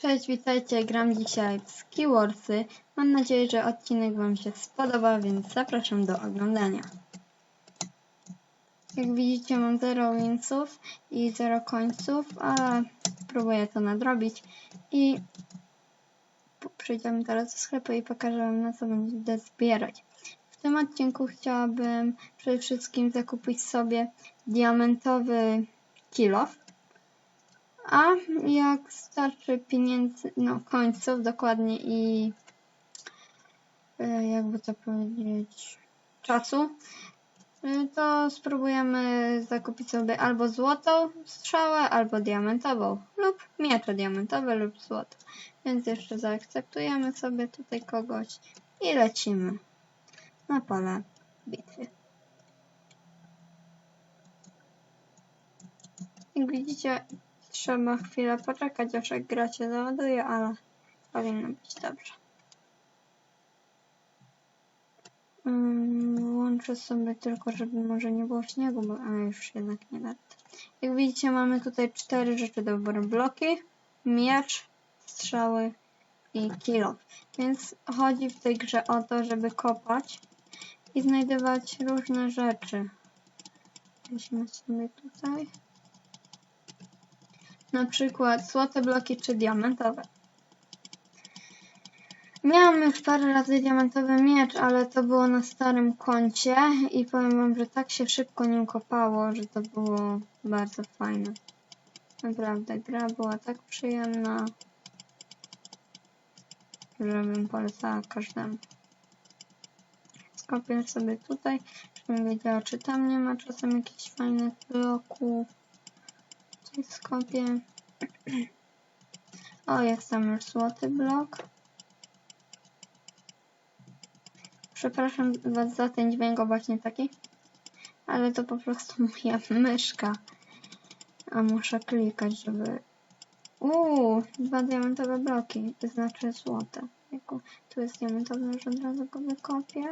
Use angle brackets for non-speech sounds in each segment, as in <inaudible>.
Cześć, witajcie, gram dzisiaj w Skiwarsy. Mam nadzieję, że odcinek Wam się spodoba, więc zapraszam do oglądania. Jak widzicie mam 0 winsów i 0 końców, ale spróbuję to nadrobić i przejdziemy teraz do sklepu i pokażę Wam na co będę zbierać. W tym odcinku chciałabym przede wszystkim zakupić sobie diamentowy kilof. A jak starczy pieniędzy, no końców dokładnie i e, jakby to powiedzieć, czasu, e, to spróbujemy zakupić sobie albo złotą strzałę, albo diamentową, lub miecze diamentowe lub złoto. Więc jeszcze zaakceptujemy sobie tutaj kogoś i lecimy na pole bitwy. Jak widzicie, trzeba chwilę poczekać, aż gra się załaduje, ale powinno być dobrze. Mm, Włączę sobie tylko, żeby może nie było śniegu, bo a już jednak nie da. Jak widzicie, mamy tutaj cztery rzeczy do wyboru. Bloki, miecz, strzały i kilo. Więc chodzi w tej grze o to, żeby kopać i znajdować różne rzeczy. Weźmy sobie tutaj na przykład złote bloki czy diamentowe. Miałam już parę razy diamentowy miecz, ale to było na starym koncie i powiem wam, że tak się szybko nim kopało, że to było bardzo fajne. Naprawdę, gra była tak przyjemna, że bym polecała każdemu. Skopię sobie tutaj, żebym wiedziała, czy tam nie ma czasem jakichś fajnych bloków. Skopię. O, jest tam już złoty blok. Przepraszam Was za ten dźwięk, właśnie taki. Ale to po prostu <laughs> moja myszka. A muszę klikać, żeby... Uuu, dwa diamentowe bloki, to znaczy złote. Tu jest diamentowy, już od razu go wykopię.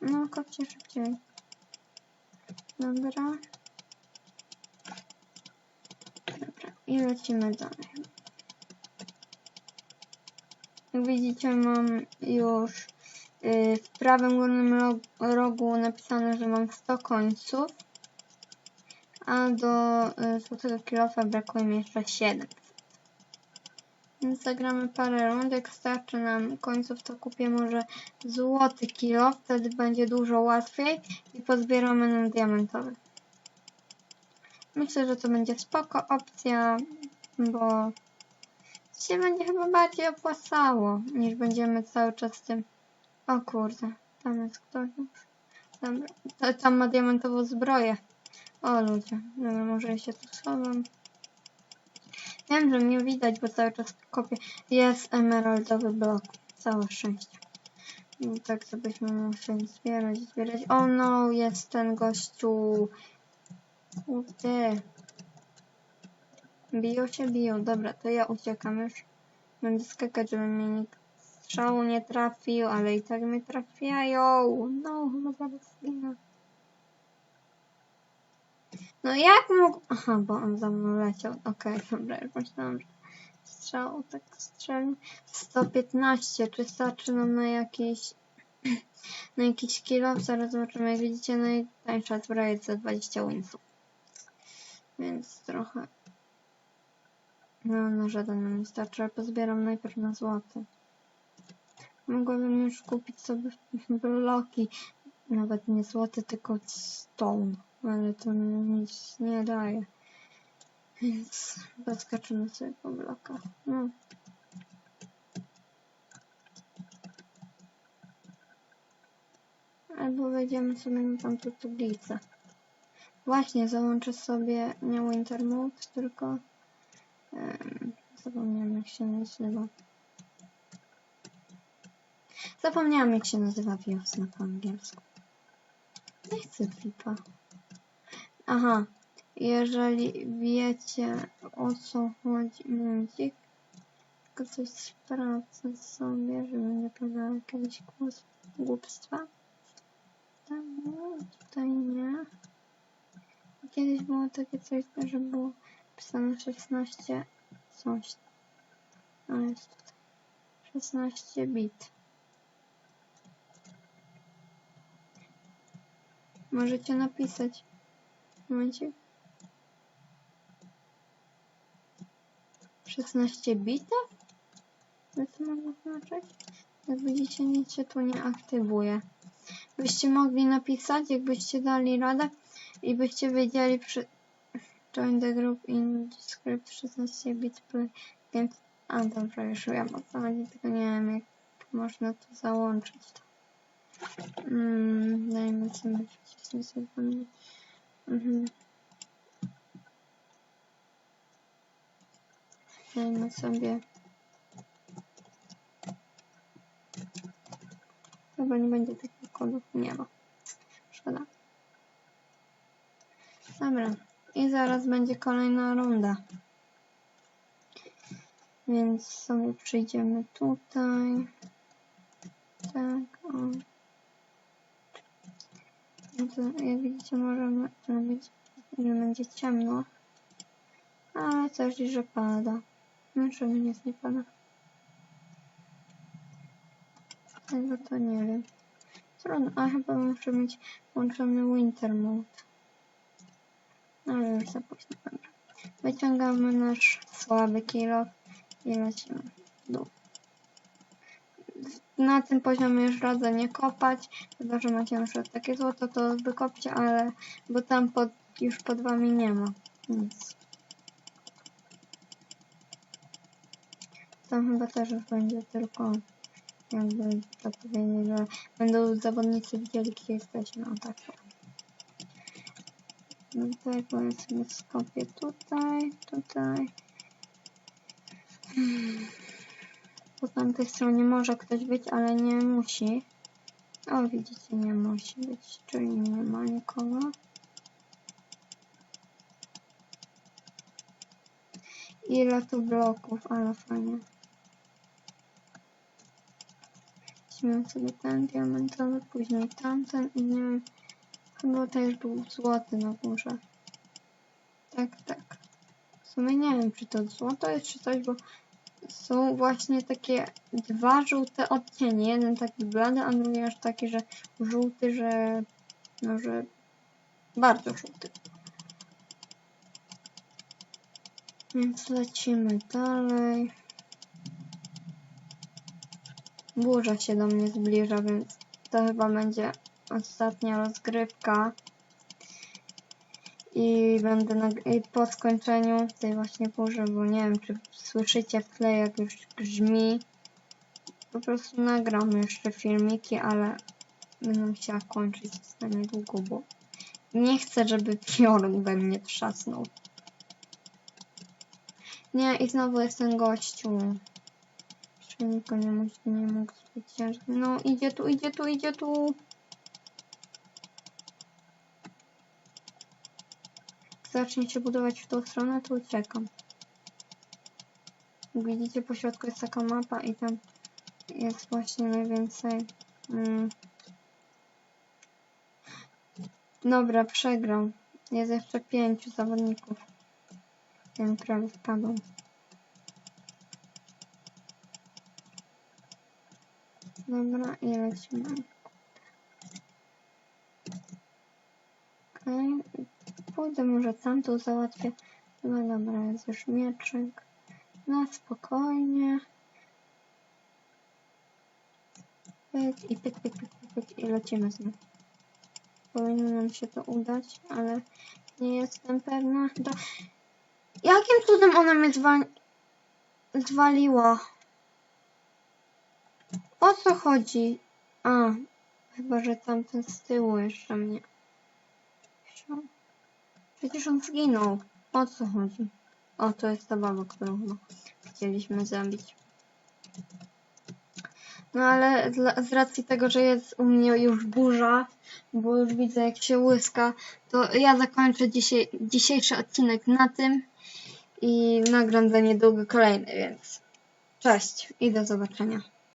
No, kopcie szybciej. Dobra. Dobra, i lecimy dalej. Jak widzicie, mam już yy, w prawym górnym ro- rogu napisane, że mam 100 końców, a do yy, złotego kilofa brakuje mi jeszcze 7. Zagramy parę rund, jak starczy nam końców, to kupię może złoty kilo, wtedy będzie dużo łatwiej i pozbieramy nam diamentowy. Myślę, że to będzie spoko opcja, bo się będzie chyba bardziej opłacało, niż będziemy cały czas tym... O kurde, tam jest ktoś już. Dobra, tam ma diamentową zbroję. O ludzie, dobra, może ja się tu schowam. Wiem, że mnie widać, bo cały czas kopię. Jest emeraldowy blok. Całe szczęście. I tak to byśmy musieli zbierać, zbierać. O no, jest ten gościu. Kurde. Biją się, biją. Dobra, to ja uciekam już. Będę skakać, żeby mnie nikt strzału nie trafił, ale i tak mnie trafiają. No, chyba zaraz zginę. No jak mógł... Aha, bo on za mną leciał. Okej, <laughs> dobra, już myślałam, że strzał tak strzelił. 115, czy starczy nam na jakiś... <clears throat> na jakiś kilo? Zaraz zobaczymy. Jak widzicie, najtańsza zbroja jest za 20 winsów. Więc trochę... No, no żaden nam nie starczy, ale pozbieram najpierw na złoty. Mogłabym już kupić sobie <laughs> bloki. Nawet nie złoty, tylko stone. Ale to nic nie daje. Więc zaskoczymy sobie po blokach. No. Albo wejdziemy sobie na tamtą tablicę. Właśnie, załączę sobie nie Winter Mode, tylko um, zapomniałam jak się nazywa. Zapomniałam jak się nazywa wiosna po angielsku. Nie chcę flipa. Aha, jeżeli wiecie o co chodzi, momencik, tylko coś sprawdzę sobie, żeby nie powiedziała jakiegoś głupstwa. Tam, no, tutaj nie. Kiedyś było takie coś, że było Pisane 16. Coś. A jest tutaj. 16 bit. Możecie napisać. Momencie. 16 bita? Co to ma znaczyć? Jak widzicie, nic się tu nie aktywuje. Byście mogli napisać, jakbyście dali radę i byście wiedzieli przy... Join the group in script 16 bit play games. A dobra, już wiem o co chodzi, tylko nie wiem jak można to załączyć. Mm, dajmy sobie sobie. Mhm. Dajmy sobie. Chyba nie będzie takich kodów. Nie ma. Szkoda. Dobra. I zaraz będzie kolejna runda. Więc sobie przyjdziemy tutaj. Tak, o. No to jak widzicie możemy zrobić, że będzie ciemno. Ale też, że pada. No czemu nic nie pada? Tego to nie wiem. Trudno, a chyba muszę mieć włączony winter mode. Ale już za późno. Wyciągamy nasz słaby kilo i lecimy w dół. Na tym poziomie już radzę nie kopać, chyba że macie na przykład takie złoto, to wykopcie, ale bo tam pod, już pod wami nie ma nic. Tam chyba też już będzie tylko jakby to powiedzieć, że będą zawodnicy widzieli, gdzie jesteśmy, o tak. No tutaj powiedzmy skopię tutaj, tutaj. Hmm. Po tamtej stronie może ktoś być, ale nie musi. O, widzicie, nie musi być, czyli nie ma nikogo. Ile tu bloków, ale fajnie. Weźmiemy sobie ten diamentowy, później tamten i nie wiem, chyba też był złoty na górze. Tak, tak. W sumie nie wiem, czy to złoto jest, czy coś, bo są właśnie takie dwa żółte odcienie. Jeden taki blady, a drugi aż taki, że żółty, że no, że bardzo żółty. Więc lecimy dalej. Burza się do mnie zbliża, więc to chyba będzie ostatnia rozgrywka. I będę nag- i po skończeniu tej właśnie burzy, bo nie wiem czy słyszycie w tle jak już grzmi. Po prostu nagram jeszcze filmiki, ale będę musiała kończyć za niedługo, bo nie chcę, żeby piorun we mnie trzasnął. Nie, i znowu jest ten gościu. Jeszcze nikogo nie, nie mógł zwyciężyć. No, idzie tu, idzie tu, idzie tu. Zacznie się budować w tą stronę, to uciekam. Widzicie, po środku jest taka mapa i tam jest właśnie najwięcej... Mm. Dobra, przegrał. Jest jeszcze pięciu zawodników. Ten prawie wpadł. Dobra, i lecimy. Okej. Pójdę może tamtą załatwię. No dobra, jest już mieczyk. Na spokojnie. Pyk i pyk, pyk, pyk, pyk, i lecimy znów. Powinno nam się to udać, ale nie jestem pewna. Do... Jakim cudem ona mnie zwa... zwaliła? O co chodzi? A, chyba, że tamten z tyłu jeszcze mnie. Przecież on zginął. O co chodzi? O, to jest ta baba, którą chyba chcieliśmy zabić. No ale dla, z racji tego, że jest u mnie już burza, bo już widzę jak się łyska, to ja zakończę dzisiejszy odcinek na tym i nagram za niedługo kolejny, więc cześć i do zobaczenia.